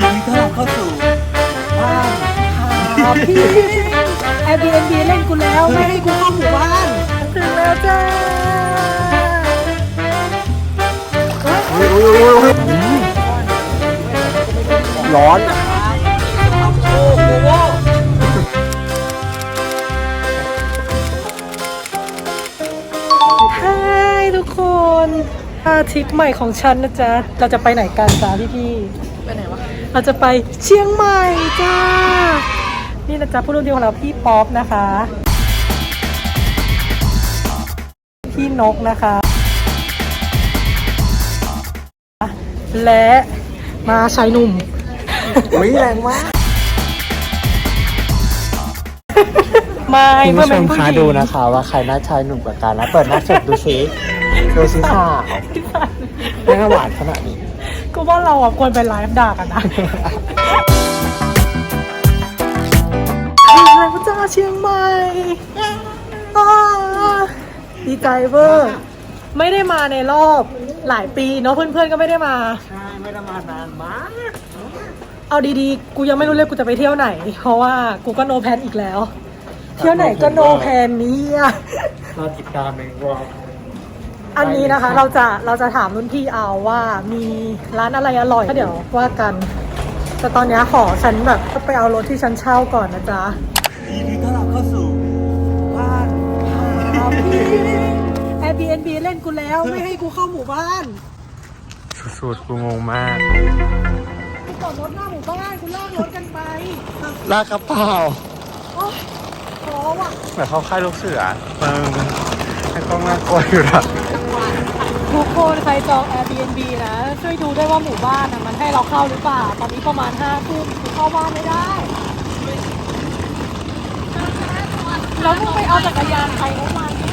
ยินดีต้อนรับเข้าสู่บ้านอ่าพี่ Airbnb เล่นกูแล้ว ไม่ให้กูเข้าหมู่บ้านถึงแล้วจ้าร้อนฮายทุกคนอาทริปใหม่ของฉันนะจ๊ะ เราจะไปไหนกันจ้าพี่พี่ไปไหนวะ เราจะไปเชียงใหม่จ้า นี่นะจ๊ะผู้ร่วมทีมของเราพี่ป๊อปนะคะ พี่นกนะคะ และมาชายหนุ่มวิแรงมากไม่คุณเมื่อผู้ชเป็นมผู้หคะญิงดูนะคะว่าใครหน้าชายหนุ่มกว่ากันนะเปิดหน้าเสร็จดูซิดูซิค่ะหน้าหวานขนาดนี้ ก็ว่าเราอะควรไปไลฟ์ด่ากันนะแล้วจ้าเชียงใหม่อ่าดีใจเวอร์ ไม่ได้มาในรอบหลายปีเนาะเพื่อนๆก็ไม่ได้มา ใช่ไม่ได้มานานมาก เอาดีๆ กูยังไม่รู้เลยกูจะไปเที่ยวไหน เพราะว่ากูก็โนแพนอีกแล้ว เที่ยวไหนก็โนแพนนี้อะรอติดตามในวอล อันนี้นะคะเราจะเราจะถามรุ่นพี่เอาว่ามีร้านอะไรอร่อยก็เดี๋ยวว่ากัน แต่ตอนเนี้ยขอฉันแบบไปเอารถที่ฉันเช่าก่อนนะจ๊ะยินดีต้อนรับเข้าสู่บ้านพี่ Airbnb เล่นกูแล้วไม่ให้กูเข้าหมู่บ้าน สุดๆกูงงมากกูจอดรถหน้าหมู่บ้านกูลากรถกันไปลากกระเป๋าโอ๊ยขอว่ะ เหมือนเขาค่ายลูกเสือมึงให้กล้องน่ากลัวอยู่ละ ทุกคนใครจอง Airbnb นะช่วยดูด้วยว่าหมู่บ้านนะมันให้เราเข้าหรือเปล่า ตอนนี้ประมาณห้าทุ่มกูเข้าบ้านไม่ได้แล้วมึงไปเอาจักรยานใครเข้ามาเนี่ย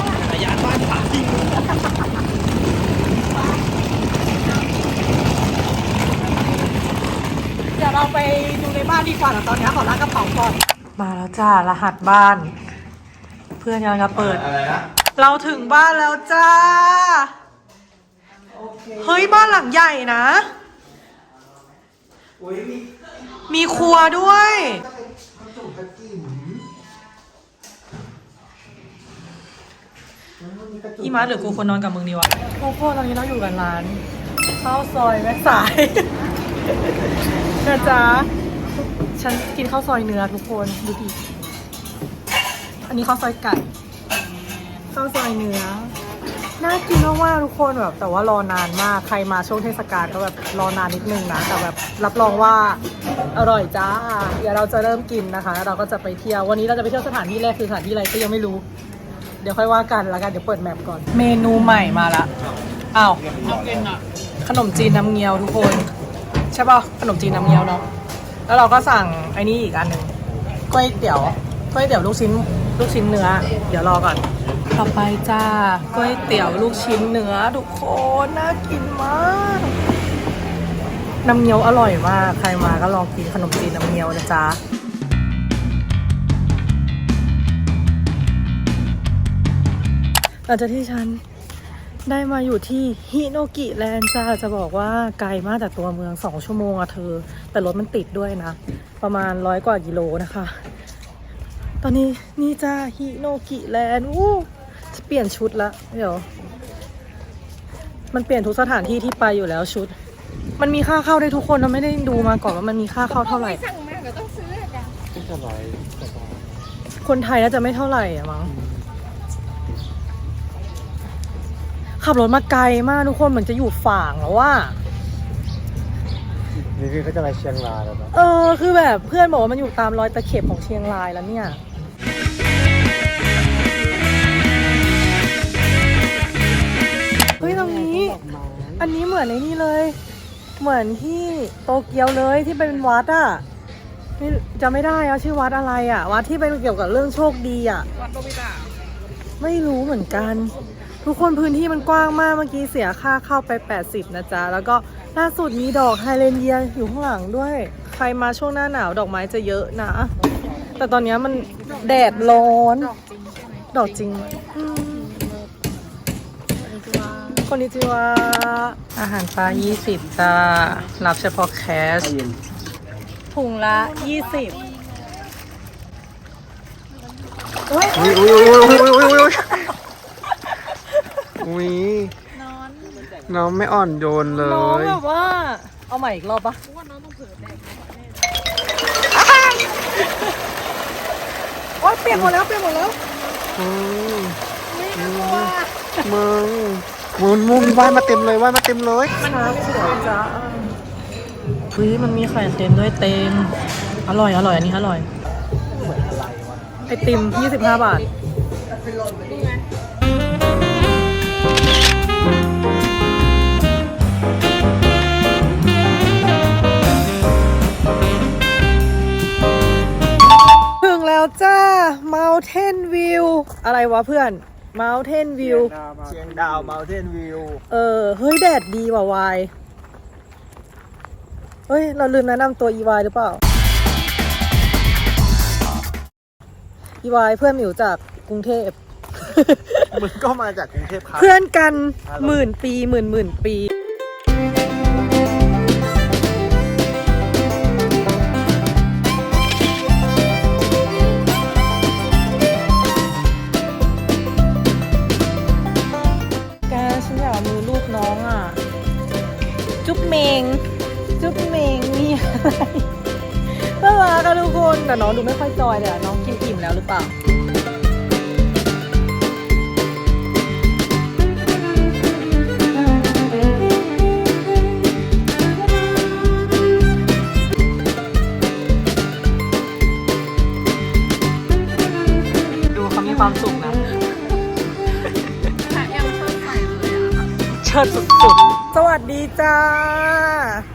เดี๋ยวเราไปดูในบ้านดีกว่าแต่ตอนนี้ขอลากกระเป๋าก่อน มาแล้วจ้ารหัสบ้าน เพื่อนกำลังจะเปิด อะไรนะ เราถึงบ้านแล้วจ้า เฮ้ยบ้านหลังใหญ่นะ อุ้ยมีมีครัวด้วยจุ่มกระจิ๋มอีมาร์ทหรือกูควรนอนกับมึงดีวะโอ้โหตอนนี้เราอยู่กันร้านข้าวซอยแม่สาย นะจ๊ะ ฉันกินข้าวซอยเนื้อทุกคนดูดิ อันนี้ข้าวซอยไก่ ข้าวซอยเนื้อ น่ากินมากๆทุกคนแบบ แต่ว่ารอนานมากใครมาช่วงเทศกาลก็แบบรอนานนิดนึงนะ แต่แบบรับรองว่าอร่อยจ้า เดี๋ยวเราจะเริ่มกินนะคะ เราก็จะไปเที่ยววันนี้เราจะไปเที่ยวสถานที่แรกคือสถานที่อะไรก็ยังไม่รู้ เดี๋ยวค่อยว่ากันแล้วกันเดี๋ยวเปิดแมปก่อน เมนูใหม่มาละอ้าวขนมจีนน้ำเงี้ยวทุกคน ใช่ป่ะขนมจีนน้ำเงี้ยวเนาะแล้วเราก็สั่งไอ้นี่อีกอันหนึ่งก๋วยเตี๋ยว ก๋วยเตี๋ยวลูกชิ้นลูกชิ้นเนื้อ เดี๋ยวรอก่อน ต่อไปจ้าก๋วยเตี๋ยวลูกชิ้นเนื้อทุกคนน่ากินมากน้ำเงี้ยวอร่อยมากใครมาก็ลองกินขนมจีนน้ำเงี้ยวนะจ๊ะหลังจากที่ฉันได้มาอยู่ที่ฮิโนกิแลนด์จ้าจะบอกว่าไกลมากจากตัวเมืองสองชั่วโมงอะเธอ แต่รถมันติดด้วยนะ ประมาณร้อยกว่ากิโลนะคะ ตอนนี้นี่จ้าฮิโนกิแลนด์อู้จะเปลี่ยนชุดละเดี๋ยว มันเปลี่ยนทุกสถานที่ที่ไปอยู่แล้วชุด มันมีค่าเข้าได้วยทุกคนเราไม่ได้ดูมาก่อนว่ามันมีค่าเข้าเท่าไหร่ที่จะร้อยสบายคนไทยน่าจะไม่เท่าไหร่อะมั้ง ขับรถมาไกลมากทุกคนเหมือนจะอยู่ฝ่างแล้วว่า นี่คือเขาจะไปเชียงรายแล้วนะ เออคือแบบเพื่อนบอกว่ามันอยู่ตามรอยตะเข็บของเชียงรายแล้วเนี่ย ฮ้ยตรงนี้ อันนี้เหมือนในนี่เลย เหมือนที่โตเกียวเลยที่เป็นวัดอะนี่จะไม่ได้อะชื่อวัดอะไรอะวัดที่เป็นเกี่ยวกับเรื่องโชคดีอะวัดโนบิตะไม่รู้เหมือนกัน ทุกคนพื้นที่มันกว้างมากเมื่อกี้เสียค่าเข้าไป 80 นะจ๊ะ แล้วก็ล่าสุดมีดอกไฮเลนเดียอยู่ข้างหลังด้วย ใครมาช่วงหน้าหนาวดอกไม้จะเยอะนะ แต่ตอนนี้มันแดดร้อน ดอกจริงไหมอืม คนนี้จิวาอาหารปลา 20 จ้า รับเฉพาะแคชถุงละยี่สิบอุ้ยอุ้ยอุ้ยอุ้ยอุ้ยอุ้ยอุ้ยอุ้ยน้องไม่อ่อนโยนเลน้องยแบบว่า เอาใหม่อีกรอบปะโอ๊ยเปียกหมดแล้วเปียกหมดแล้วอืมมึง มึงมุมว่ายมาเต็มเลยว่ายมาเต็มเลยครับสวยจ้าเฮ้ยมันมีไข่เต็มด้วยเต็มอร่อยอร่อยอันนี้อร่อยไอติม 25 บาทถึงแล้วจ้า Mountain View อะไรวะเพื่อน Mountain View เชียงดาวมาเทนวิว เออ เฮ้ย แดดดีว่ะวาย เฮ้ย เราลืมแนะนำตัวอีวายหรือเปล่า อีวายเพื่อนหมิวจากกรุงเทพ มึงก็มาจากกรุงเทพครับ เพื่อนกันหมื่นปีหมื่นหมื่นปี จุ๊บเมงนี่อะไรน่ารักอะทุกคนแต่น้องดูไม่ค่อยจอยเลยอะน้องกินอิ่มแล้วหรือเปล่าดูเขามีความสุขนะเชิดสุดๆ สวัสดีจ้าต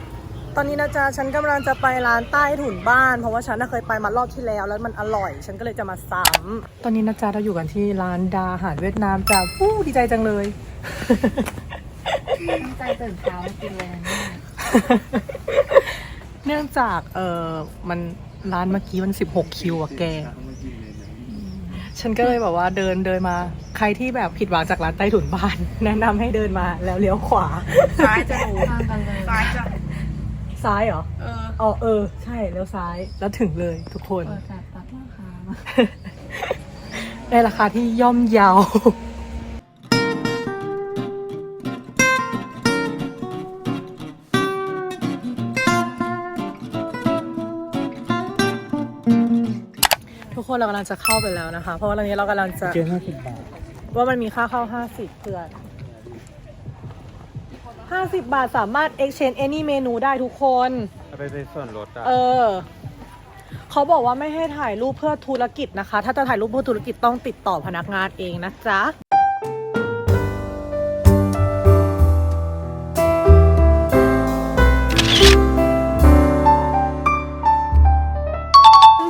อนนี้นะจ๊ะฉันกำลังจะไปร้านใต้ถุนบ้าน เพราะว่าฉันน่ะเคยไปมารอบที่แล้ว แล้วมันอร่อย ฉันก็เลยจะมาซ้ำตอนนี้นะจ๊ะเราอยู่กันที่ร้านดาอาหารเวียดนามจ้าฟู้ดีใจจังเลยใจตื่นเช้ากินเลยนะเนี่ยเนื่องจากเออมันร้านเมื่อกี้มัน 16 คิวอะแก ฉันก็เลยแบบว่าเดินเดินมา ใครที่แบบผิดหวังจากร้านใต้ถุนบ้าน แนะนำให้เดินมาแล้วเลี้ยวขวาซ้ายจะดูข้างกันเลยซ้ายจะ ซ้ายเหรอ เอออ๋อเออ ใช่เลี้ยวซ้ายแล้วถึงเลยทุกคน เปิดแบบตัดราคามาในราคาที่ย่อมเยาว ทุกคนเรากำลังจะเข้าไปแล้วนะคะ เพราะว่าตอนนี้เรากำลังจะ เจ็ดห้าสิบบาท ว่ามันมีค่าเข้า 50เพื่อน 50 บาทสามารถ exchange any เมนูได้ทุกคนไปเป็นส่วนลดอะเออ เขาบอกว่าไม่ให้ถ่ายรูปเพื่อธุรกิจนะคะ ถ้าจะถ่ายรูปเพื่อธุรกิจต้องติดต่อพนักงานเองนะจ๊ะ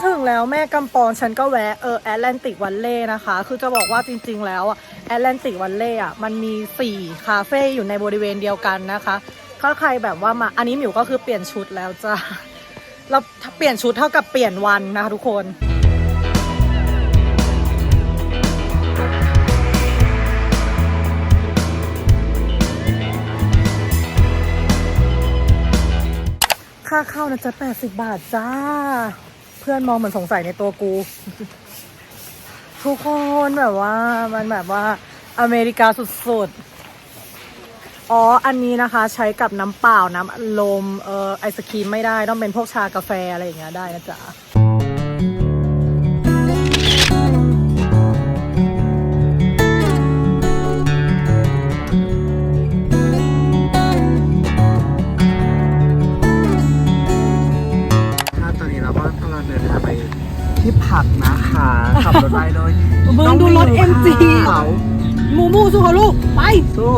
ถึงแล้วแม่กำปองฉันก็แวะเออแอตแลนติกวันเล่นะคะ คือจะบอกว่าจริง ๆ แล้วอะ แอตแลนติกวันเล่อะมันมี 4 คาเฟ่อยู่ในบริเวณเดียวกันนะคะถ้าใครแบบว่ามาอันนี้หมิวก็คือเปลี่ยนชุดแล้วจ้ะเราเปลี่ยนชุดเท่ากับเปลี่ยนวันนะคะทุกคนค่าเข้านะจ๊ะ80 บาทจ้า เพื่อนมองเหมือนสงสัยในตัวกู ทุกคนแบบว่ามันแบบว่าอเมริกาสุดๆ อ๋อ อันนี้นะคะใช้กับน้ำเปล่าน้ำอัดลมเอ่อไอศครีมไม่ได้ต้องเป็นพวกชากาแฟอะไรอย่างเงี้ยได้นะจ๊ะ ขับรถไปเลยมึงน้อดูรถวิว MG เขาหมูมูสู้เขาลูก ไป สู้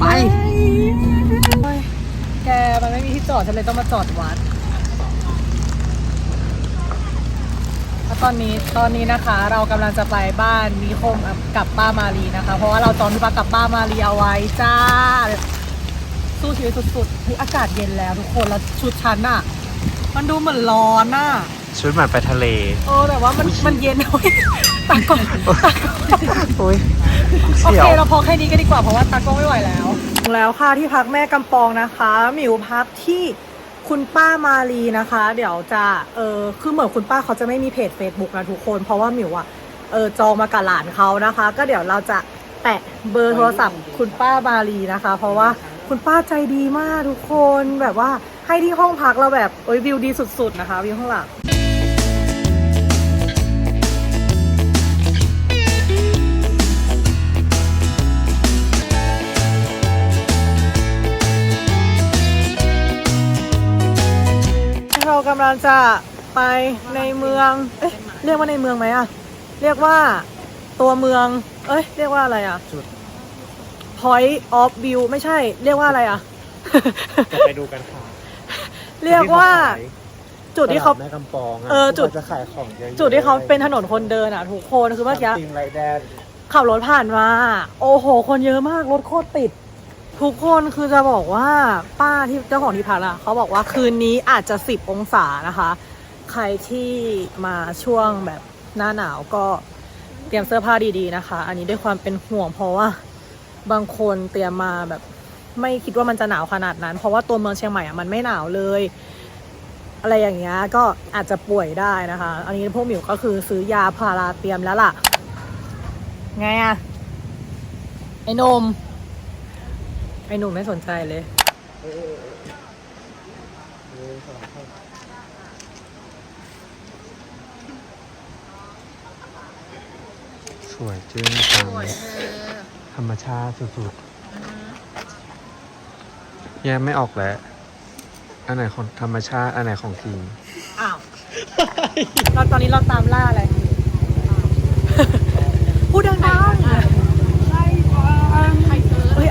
ไป แกมันไม่มีที่จอดฉันเลยต้องมาจอดวัดแล้วตอนนี้ตอนนี้นะคะเรากำลังจะไปบ้านนิคมกับป้ามารีนะคะ เพราะว่าเราจองที่พักกับป้ามารีเอาไว้จ้า สู้ชีวิตสุดๆคืออากาศเย็นแล้วทุกคนแล้วชุดชั้นอะมันดูเหมือนร้อนอะ ชุดเหมือนไปทะเลเออแต่ว่ามันมันเย็นเว้ยตากล้องตากล้องโอ้ยโอเสี่ยเค ว เราพอแค่นี้ก็ดีกว่า เพราะว่าตากล้องไม่ไหวแล้วถึงแล้วค่ะที่พักแม่กำปองนะคะหมิวพักที่คุณป้ามาลีนะคะ เดี๋ยวจะเออคือเหมือนคุณป้าเขาจะไม่มีเพจ Facebook นะทุกคน เพราะว่าหมิวอะเออจองมากับหลานเขานะคะ ก็เดี๋ยวเราจะแปะเบอร์โทรศัพท์คุณป้ามาลีนะคะ เพราะว่าคุณป้าใจดีมากทุกคนแบบว่าให้ที่ห้องพักเราแบบโอ้ยวิวดีสุด ๆ นะคะวิวข้างหลังำลังจะไปในเมือง เอ๊ะเรียกว่าในเมืองไหมอะเรียกว่าตัวเมือง เอ้ย เรียกว่าอะไรอะ จุด point of view ไม่ใช่ เรียกว่าอะไรอะ จะไปดูกันค่ะเรียกว่าจุดที่เขา ตลแม่กำปองะเออจุด ที่ขาจะขายของเยอะๆจุดที่เขาเป็นถนนคนเดินอะทุกคนคือเมื่อกี้จริงไรแดนขับรถผ่านมา โอ้โห คนเยอะมาก รถโคตรติด ทุกคนคือจะบอกว่าป้าที่เจ้าของที่พักอะเขาบอกว่าคืนนี้อาจจะ 10 องศานะคะ ใครที่มาช่วงแบบหน้าหนาวก็เตรียมเสื้อผ้าดีๆนะคะ อันนี้ด้วยความเป็นห่วงเพราะว่าบางคนเตรียมมาแบบไม่คิดว่ามันจะหนาวขนาดนั้น เพราะว่าตัวเมืองเชียงใหม่อะมันไม่หนาวเลย อะไรอย่างเงี้ยก็อาจจะป่วยได้นะคะ อันนี้พวกหมิวก็คือซื้อยาพาราเตรียมแล้วล่ะ ไงอะไอ้นม ไอ้หนุ่มไม่สนใจเลยสวยจึ้งจังธรรมชาติสุดๆแยกไม่ออกแล้วอันไหนของธรรมชาติ อันไหนของจริง อ้าวเราตอนนี้เราตามล่าอะไร พูดดังๆเฮ้ย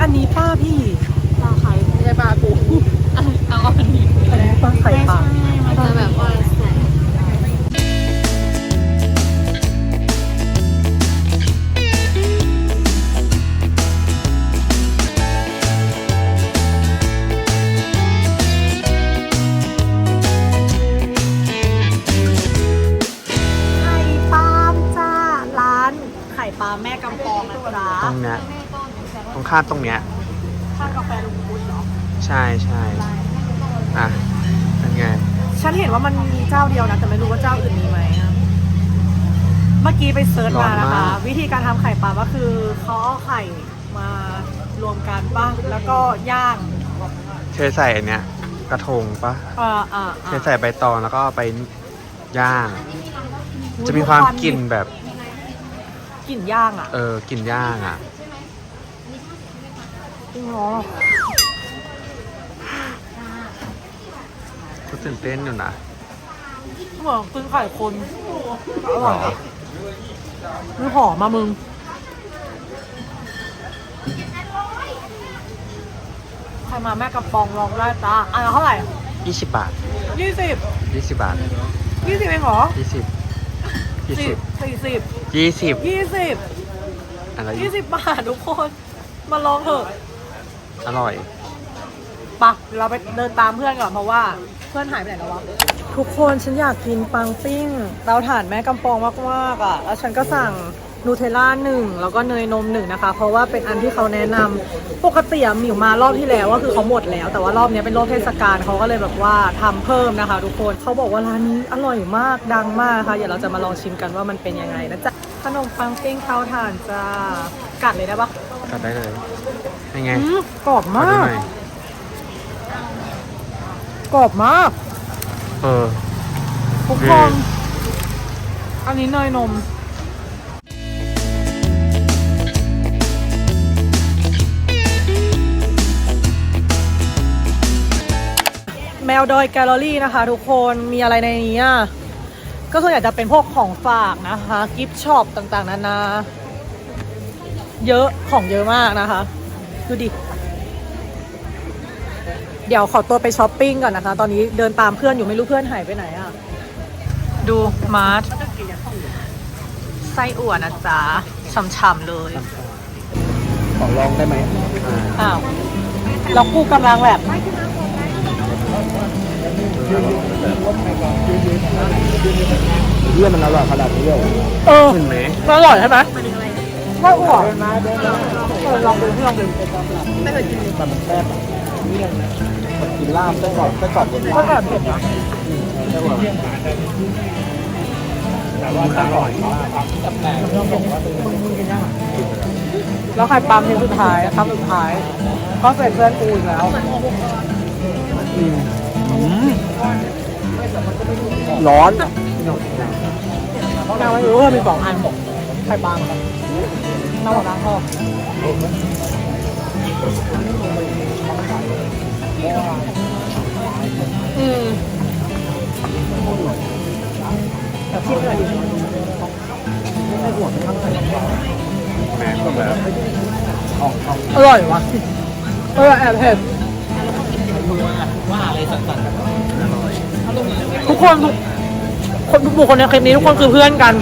อันนี้ป้าพี่ ปลาไข่ไม่ใช่ปลาปูเอาอันนี้ อันนี้ป้าไข่ปลาามตรงเนี้ยข้างกาแฟลุงพุทธเหรอใช่ใช่อะเป็นไง ฉันเห็นว่ามันมีเจ้าเดียวนะ แต่ไม่รู้ว่าเจ้าอื่นมีไหมอะเมื่อกี้ไปเซิร์ชมานะคะ ร้อนมาก วิธีการทำไข่ปลาก็คือเขาเอาไข่มารวมกันป่ะแล้วก็ย่างเทใส่อันเนี้ยกระทงปะอ่าอ่าเทใส่ใบตองแล้วก็เอาไปย่าง จะมีความกลิ่นแบบ กลิ่นย่างอะ เออกลิ่นย่างอะจ ริงเหรอก็ตื่นเต้นอยู่นะเหมือนกินไข่คนอร่อยนะมันหอมมามึง ใครมาแม่กระปองลองได้จ้าอันละเท่าไหร่20บาทยี่สิบ20บาทยี่สิบเองเหรอ20สิบ20สี่สิบ20ยี่สิบอะไรยี่สิบบาททุกคน มาลองเถอะ อร่อย ปะเดี๋ยวเราไปเดินตามเพื่อนก่อนเพราะว่าเพื่อนหายไปไหนแล้ววะ ทุกคนฉันอยากกินปังปิ้งเตาถ่านแม่กำปองมากๆอะ แล้วฉันก็สั่งนูเทลล่าหนึ่งแล้วก็เนยนมหนึ่งนะคะ เพราะว่าเป็นอันที่เขาแนะนำปกติอะหมิวมารอบที่แล้วก็คือเขาหมดแล้ว แต่ว่ารอบเนี้ยเป็นรอบเทศกาลเขาก็เลยแบบว่าทำเพิ่มนะคะ ทุกคนเขาบอกว่าร้านนี้อร่อยมากดังมากค่ะเดี๋ยวเราจะมาลองชิมกันว่ามันเป็นยังไงนะจ๊ะขนมปังปิ้งเตาถ่านจ้ากัดเลยได้ปะ กัดได้เลย เป็นไงอืมกรอบขอมาดูกหน่อยกรอบมากเออ ทุกอืคมนอันนี้เนยนม แมวดอยแกลเลอรี่นะคะ ทุกคนมีอะไรในนี้อะก็ส่วนใหญ่จะเป็นพวกของฝากนะคะ กิฟต์ช็อปต่างๆ นานา เยอะของเยอะมากนะคะ ดูดิ เดี๋ยวขอตัวไปช้อปปิ้งก่อนนะคะ ตอนนี้เดินตามเพื่อนอยู่ไม่รู้เพื่อนหายไปไหนอะดูมาร์ทไส้อั่วนะจ๊ะฉ่ำๆเลย ขอลองได้ไหมอ้าวแล้วกูกำลังแบบเรื่องมันอร่อยขนาดนี้เลยเออเห็นไหมมันอร่อยใช่ไหม ไส้อั่วเออลองดูพี่ลองดูมันแซ่บกินลาบไส้กรอกไส้กรอกบนก็ลาบแบบเผ็ดนะไส้กรอกแต่ว่าอร่อยมากครับแต่มึงมึงกินยังอะแล้วใครปั๊มทีสุดท้ายคำสุดท้ายก็เป็นเพื่อนกูอีกแล้วร้อนนางไม่รู้ว่ามีสองอันใครปั๊มน้ำหวานน้ำทอดอืมแต่ที่ไม่ได้แม่ก็แบบออกออกอร่อยวะเออแอบเผ็ดว่าอะไรสั่นทุกคนทุกคนทุกบุคคลในคลิปนี้ทุกคนคือเพื่อนกัน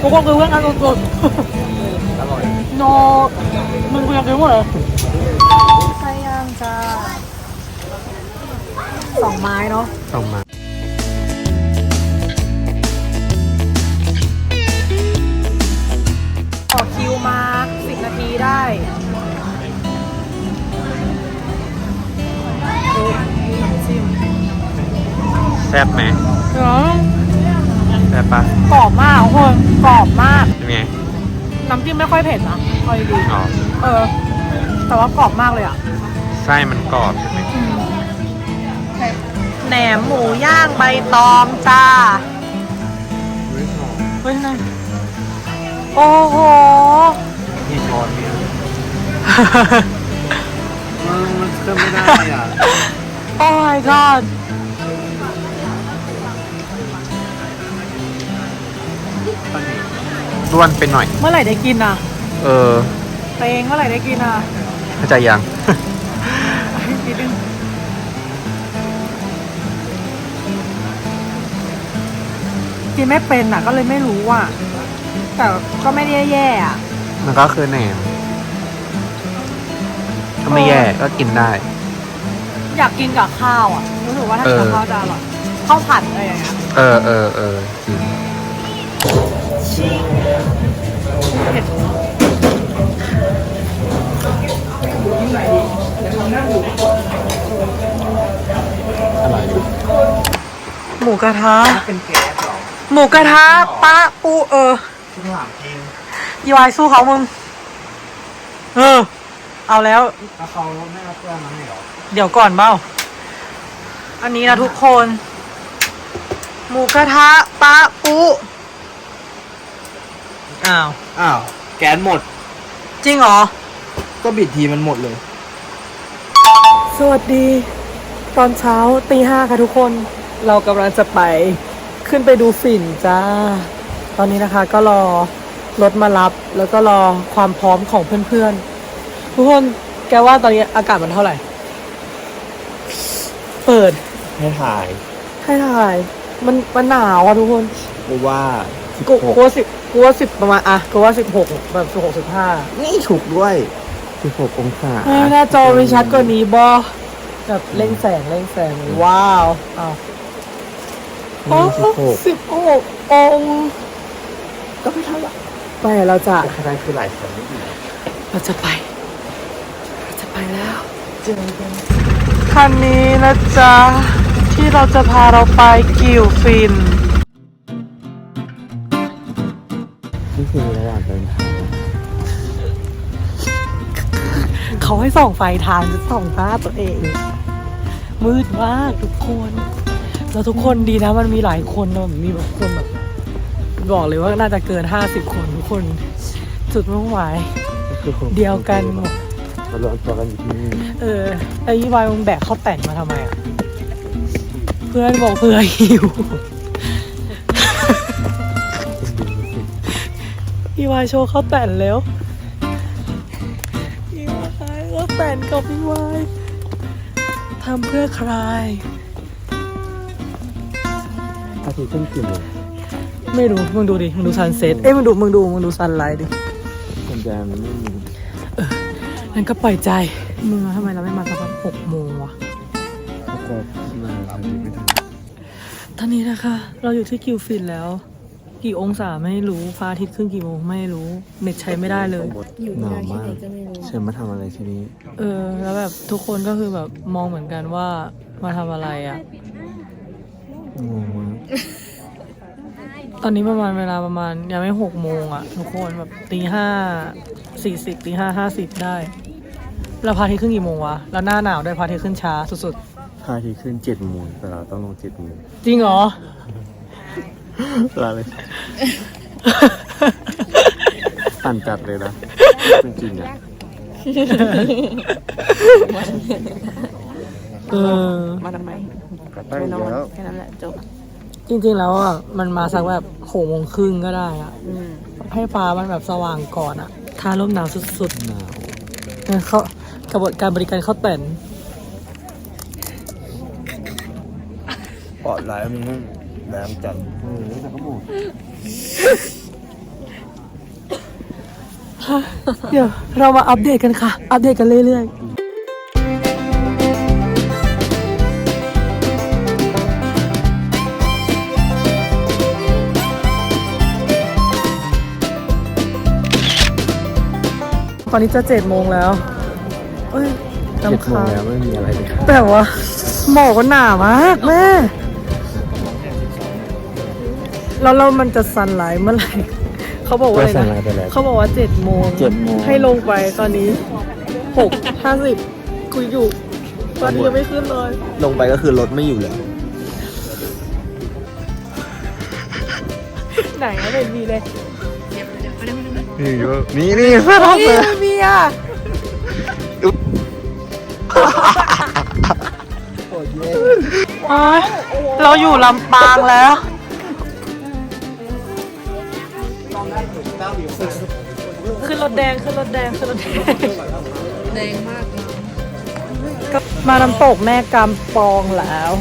ทุกคนคือเพื่อนกันสุดๆอร่อยๆโนมึงคุยกันหมดเลยใช่ยังจ้าสองไม้เนาะส่งมาออกคิวมาสิบนาทีได้ดูน้ำจิ้มแซ่บไหมเนาะ แซ่บปะกรอบมากทุกคนกรอบมาก เป็นไงน้ำจิ้มไม่ค่อยเผ็ดนะเอาดีอ๋อๆเออ แต่ว่ากรอบมากเลยอะไส้มันกรอบใช่ไหมแหนมหมูย่างใบตองจ้าเฮ้ยนะโอ้โหที่ช้อนเนี่ยมันขึ้นไม่ได้อะ โอ้ my god ด้วนไปหน่อย เมื่อไหร่ได้กินอะเออเตงเมื่อไหร่ได้กินอะเข้าใจยัง นิดนึงกินไม่เป็นอะ ก็เลยไม่รู้อะ แต่ก็ไม่ได้แย่อะ มันก็คือแหนมถ้าไม่แย่ก็กินได้ อยากกินกับข้าวอะ รู้สึกว่าถ้ากินกับข้าวจะอร่อยข้าวผัดอะไรอย่างเงี้ย เออเออเออจริง เผ็ดหมูกระทะเป็นแก๊สหรอหมูกระทะปะปูเออที่ถามจริงยีวายสู้เขามึง เออ เอาแล้วถ้าเขาไม่เอาเพื่อนมาให้หรอเดี๋ยวก่อนเบ้า อันนี้นะทุกคน หมูกระทะปะปูอ้าว อ้าว แก๊สหมด จริงเหรอ ก็บิดทีมันหมดเลย สวัสดี ตอนเช้าตีห้าค่ะทุกคน เรากำลังจะไปขึ้นไปดูฝิ่นจ้า ตอนนี้นะคะก็รอรถมารับแล้วก็รอความพร้อมของเพื่อนๆ ทุกคนแกว่าตอนนี้อากาศมันเท่าไหร่ เปิดให้ถ่ายให้ถ่าย มันมันหนาวอะทุกคนกูว่ากูกูว่าสิบ กูว่าสิบประมาณอะกูว่าสิบหกแบบสิบหกสิบห้านี่ถูกด้วย 16 องศาเฮ้ยหน้าจอมีชัดกว่านี้บอแบบเร่งแสงเร่งแสงว้าวอ้าวโอ้นี่16สิบหกองค์ก็ไม่เท่าไหร่ไปเราจะคะแนนคือหลายคนไม่ดีเราจะไปเราจะไปแล้วเจอกันคันนี้นะจ๊ะที่เราจะพาเราไปกิวฟินนี่ เขาให้ส่องไฟทางจะส่องหน้าตัวเอง มืดมากทุกคน แล้วทุกคนดีนะมันมีหลายคนนะแบบมีแบบคนแบบ บอกเลยว่าน่าจะเกินห้าสิบคนทุกคน จุดมุ่งหมายคือคนเดียวกันหมดมารวมตัวกันอยู่ที่นี่เออไอ้ยี่วายมึงแบกข้าวแต่นมาทำไมอะ เพื่อนบอกเพื่อหิวพี่วายโชว์ข้าวแต่นแล้วพี่วายข้าวแต่นกับพี่วายทำเพื่อใครอาทิตย์ขึ้นกี่โมงไม่รู้ มึงดูดิ มึงดูซันเซ็ตเอ้ยมึงดู มึงดู มึงดูซันไลท์ดิคนแดงมันไม่มีนั่นก็ปล่อยใจ มึงอะทำไมเราไม่มาสักหกโมงวะแล้วก็มาอาทิตย์ไม่ทันตอนนี้นะคะ เราอยู่ที่กิวฟินแล้ว กี่องศาไม่รู้ฟ้าอาทิตย์ขึ้นกี่โมงไม่รู้ เน็ตใช้ไม่ได้เลยบด อยู่หที่นาวไหนมากก็ไม่รู้เชิญมาทำอะไรที่นี่เออ แล้วแบบทุกคนก็คือแบบมองเหมือนกันว่ามาทำอะไรอะ งงมากตอนนี้ประมาณเวลาประมาณยังไม่หกโมงอะ ทุกคนแบบตีห้าสี่สิบตีห้าห้าสิบได้ แล้วพระอาทิตย์ขึ้นกี่โมงวะ แล้วหน้าหนาวด้วยพระอาทิตย์ขึ้นช้าสุดพระอาทิตย์ขึ้นเจ็ดโมงแต่เราต้องลงเจ็ดโมงๆ จริงเหรอ ลาเลย สั่นจัดเลยนะ จริงๆอะเออมาทำไมกลับบ้านอีกแล้วแค่นั้นแหละจบจริงๆแล้วอะมันมาสักแบบหกโมงครึ่งก็ได้อะ อืมให้ฟ้ามันแบบสว่างก่อนอะทาร่มหนาวสุดหนาวๆเออเขากระบวนการบริการเข้าแต่นปอดไหลมันแรงจัด เออแต่ก็หมด เดี๋ยวเรามาอัปเดตกันค่ะ อัปเดตกันเรื่อยๆตอนนี้จะเจ็ดโมงแล้ว เอ้ยเจ็ดจำโมค้างงแล้วไม่มีอะไรเลยครับแต่ว่าหมอกก็หนามากแม่ แล้วเรามันจะซันไลท์เมื่อไหร่ เขาบอกว่าก็อะไรสั่งนะอะไรไปแล้วเขาบอกว่าเจ็ดโมงเจ็ดโมงให้ลงไปตอนนี้หกห้าสิบคุยอยู่ ตอนนี้ยังไม่ขึ้นเลย ลงไปก็คือรถไม่อยู่แล้วไหนอะไม่มีเลยนี่นี่นี่สภาพเลยไม่มีอะโอ้ยเย้โอ๊ยเราอยู่ลำปางแล้ว ถแดงขึ้นรถแดงขึ้นรถแดงแดงมากเลยก็มาน้ำตกแม่กำปองแล้ว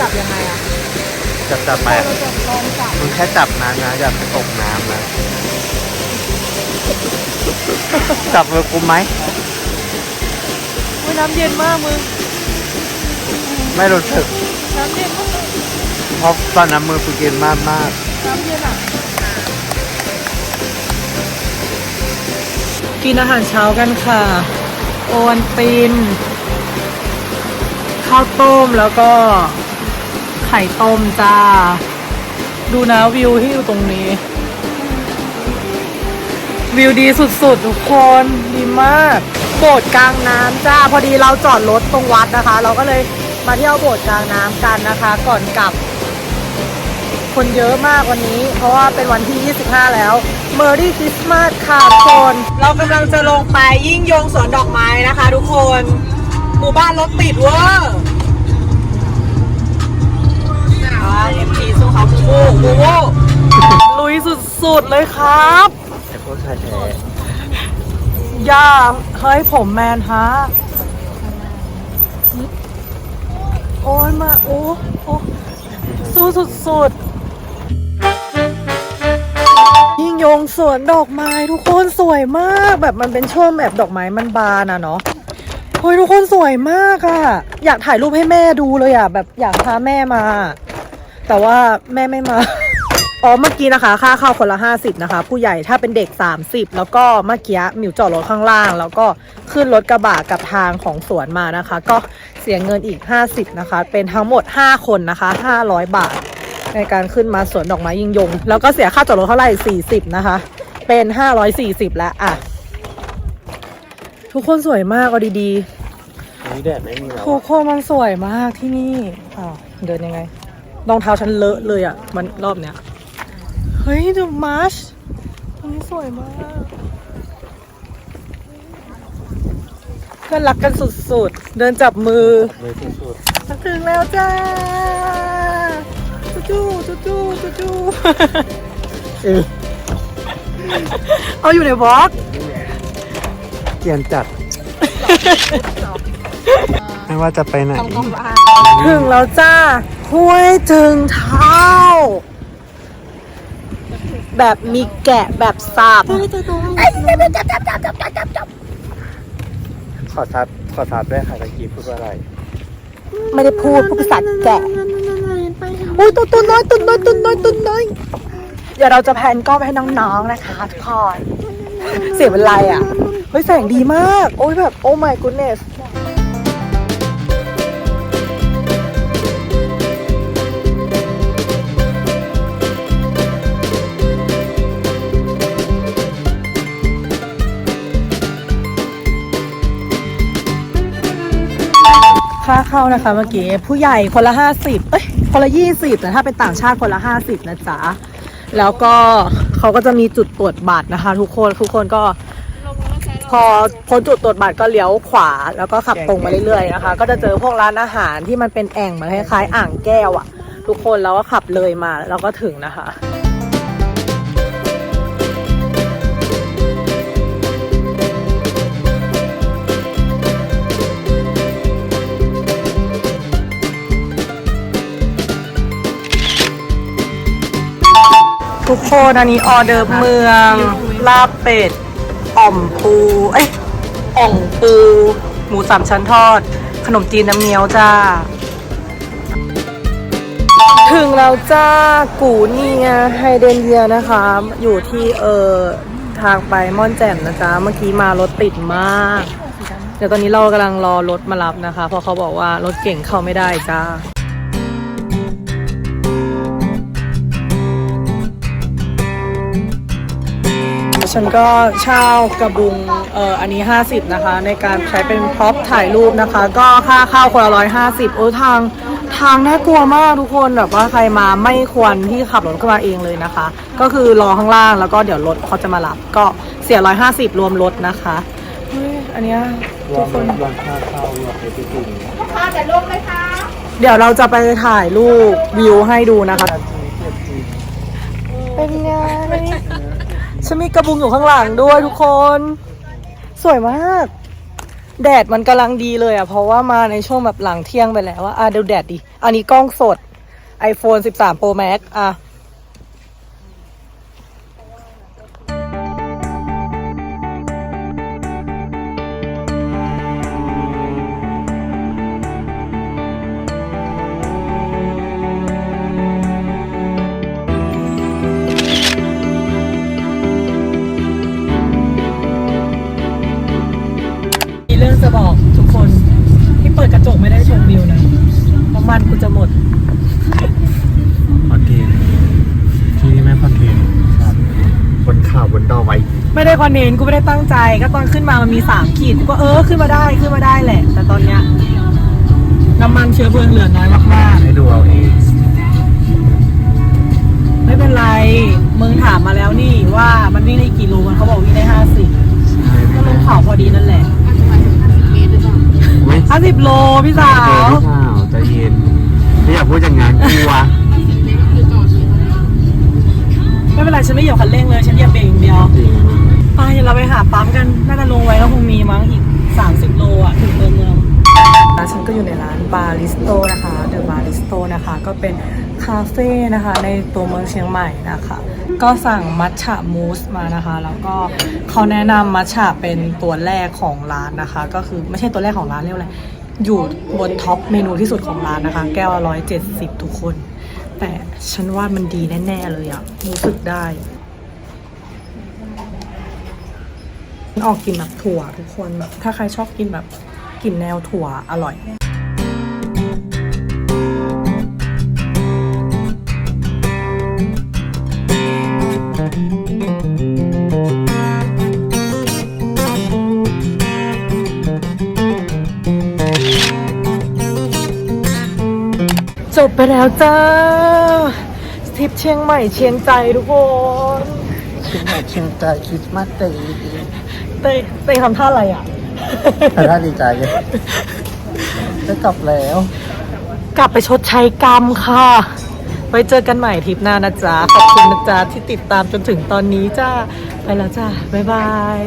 จับยังไงอะจับจับไปมึงแค่จับน้ำนะอย่าไปตกน้ำนะ จับมือกูไหมอุ้ ยน้ำเย็นมากมึง ไม่รู้สึกน้ำเย็นมาก เพราะตอนนั้นมือกูเย็นมากมากน้ำเย็นอะ กินอาหารเช้ากันค่ะ โอวันติน ข้าวต้มแล้วก็ไข่ต้มจ้า ดูนะวิวที่อยู่ตรงนี้ วิวดีสุดๆ ทุกคนดีมาก โบสถ์กลางน้ำจ้าพอดีเราจอดรถตรงวัดนะคะ เราก็เลยมาเที่ยวโบสถ์กลางน้ำกันนะคะ ก่อนกลับ คนเยอะมากวันนี้ เพราะว่าเป็นวันที่ 25 แล้ว Merry Christmas ค่ะทุกคนเรากำลังจะลงไปยิ่งยงสวนดอกไม้นะคะ ทุกคนหมู่บ้านรถติดเวอร์เอ็มพีสู้เขาบูบูบูลุยสุดๆเลยครับแต่พวกชายแท้ ย่าเฮ้ยผมแมนฮะโอ้ยมาโอ้โอ้สู้สุดๆยิ่งยงสวนดอกไม้ทุกคนสวยมากแบบมันเป็นช่วงแบบดอกไม้มันบานอะเนาะเฮ้ยทุกคนสวยมากอะอยากถ่ายรูปให้แม่ดูเลยอะแบบอยากพาแม่มา แต่ว่าแม่ไม่มา อ๋อเมื่อกี้นะคะ ค่าเข้าคนละ 50 นะคะ ผู้ใหญ่ถ้าเป็นเด็ก 30 แล้วก็เมื่อกี้หมิวจอดรถข้างล่าง แล้วก็ขึ้นรถกระบะกับทางของสวนมานะคะ ก็เสียเงินอีก 50 นะคะ เป็นทั้งหมด 5 คนนะคะ 500 บาท ในการขึ้นมาสวนดอกไม้ยิงยง แล้วก็เสียค่าจอดรถเท่าไหร่ 40 นะคะ เป็น 540 แล้วอะทุกคนสวยมากเอาดีนี่แดดไม่มีแล้วๆทุกคนมันสวยมากที่นี่อ้าวเดินยังไงรองเท้าฉันเลอะเลยอะมันรอบเนี้ย เฮ้ยดูมาร์ชตรงนี้สวยมากเพื่อนรักกันสุดๆ เดินจับมือเลยที่สุดถึงแล้วจ้าจูจูจูจูจูจูเออเอาอยู่ในบล็อกเกรียนจัด ไม่ว่าจะไปไหนต้องต้องบ้านถึงแล้วจ้าห้วยถึงเท้า แบบมีแกะแบบสาบขอซับขอซับด้วยค่ะตะกี้พูดว่าอะไร ไม่ได้พูดพูดภาษาแกะอุ้ยตัวตัวน้อยตัวน้อยตัวน้อยตัวน้อยเดี๋ยวเราจะแพนกล้องไปให้น้องๆนะคะทุกคนเสียงเป็นไรอะเฮ้ยแสงดีมาก โอ้ยแบบโอ้ my goodness ค่าเข้านะคะเมื่อกี้ผู้ใหญ่คนละห้าสิบเอ้ยคนละยี่สิบแต่ถ้าเป็นต่างชาติคนละห้าสิบนะจ๊ะแล้วก็เขาก็จะมีจุดตรวจบัตรนะคะ ทุกคนทุกคนก็ พอพ้นจุดตรวจบัตรก็เลี้ยวขวา แล้วก็ขับตรงมาเรื่อยๆนะคะ ก็จะเจอพวกร้านอาหารที่มันเป็นแอ่งเหมือนคล้ายๆอ่างแก้วอะทุกคนแล้วก็ขับเลยมาแล้วก็ถึงนะคะ ทุกคนอันนี้ออเดิร์เมือง ลาบเป็ด อ่อมปู เอ้ยอ่องปู หมูสามชั้นทอด ขนมจีนน้ำเงี้ยวจ้า ถึงแล้วจ้า กูเนียไฮเดนเยียนะคะ อยู่ที่เออทางไปม่อนแจ่มนะจ๊ะ เมื่อกี้มารถติดมาก เดี๋ยวตอนนี้เรากำลังรอรถมารับนะคะ เพราะเขาบอกว่ารถเก่งเข้าไม่ได้จ้า ฉันก็เช่ากระบุงเอ่ออันนี้ 50 นะคะ ในการใช้เป็นพร็อพถ่ายรูปนะคะ ก็ค่าเข้าคนละร้อยห้าสิบโอ้ทางทางน่ากลัวมากทุกคนแบบว่าใครมาไม่ควรที่ขับรถขึ้นมาเองเลยนะคะ ก็คือรอข้างล่างแล้วก็เดี๋ยวรถเขาจะมารับ ก็เสียร้อยห้าสิบรวมรถนะคะเฮ้ยอันเนี้ยรวมรวมรวมค่าเข้ารวมไปที่ถึงเดี๋ยวเราจะไปถ่ายรูปวิวให้ดูนะคะ เป็นไง ฉันมีกระบุงอยู่ข้างหลังด้วยทุกคน สวยมาก แดดมันกำลังดีเลยอะ เพราะว่ามาในช่วงแบบหลังเที่ยงไปแล้วว่าอะเดี๋ยวแดดดิ อันนี้กล้องสด iPhone 13 Pro Max อะ บนข่าวบนดอยไม่ได้คอนเทนต์กูไม่ได้ตั้งใจ ก็ตอนขึ้นมามันมีสามขีดกูก็เออขึ้นมาได้ขึ้นมาได้แหละ แต่ตอนเนี้ยน้ำมันเชื้อเพลิงเหลือน้อยมากให้ดูเอาเองๆไม่เป็นไรมึงถามมาแล้วนี่ว่ามันวิ่งได้กี่โลมันเขาบอกวิ่งได้ห้าสิบก็ลงเขาพอดีนั่นแหละไม่ห้าสิบโลพี่สาเจอว พี่สาวใจเย็นไม่อยากพูดอย่างนั้นกลัว ไม่เป็นไรฉันไม่เหยียบคันเร่งเลย ฉันเหยียบเบรกอย่างเดียวจริงไปเดี๋ยวเราไปหาปั๊มกันน่าจะลงไว้ก็คงมีมั้งอีก 30 โลอะถึงตัวเมืองฉันก็อยู่ในร้านบาริสโตนะคะเดอะบาริสโตนะคะ ก็เป็นคาเฟ่นะคะ ในตัวเมืองเชียงใหม่นะคะ ก็สั่งมัทฉะมูสมานะคะ แล้วก็เขาแนะนำมัทฉะเป็นตัวแรกของร้านนะคะ ก็คือไม่ใช่ตัวแรกของร้านเรียกว่าอะไรอยู่บนท็อปเมนูที่สุดของร้านนะคะ แก้วร้อยเจ็ดสิบทุกคน แต่ฉันว่ามันดีแน่ ๆ เลยอะรู้สึกได้ออกกลิ่นแบบถั่วทุกคนแบบถ้าใครชอบกินแบบกลิ่นแนวถั่วอร่อย แล้วจ้าทริปเชียงใหม่เชียงใจทุกคนเชียงใหม่เชียงใจคริสต์มาสเตย์เต้ยเต้ยทำท่าอะไรอะแต่ถ้าดีใจเลยจะกลับแล้ว กลับไปชดใช้กรรมค่ะไว้เจอกันใหม่ทริปหน้านะจ๊ะ ขอบคุณนะจ๊ะที่ติดตามจนถึงตอนนี้จ้า ไปแล้วจ้า บ๊ายบาย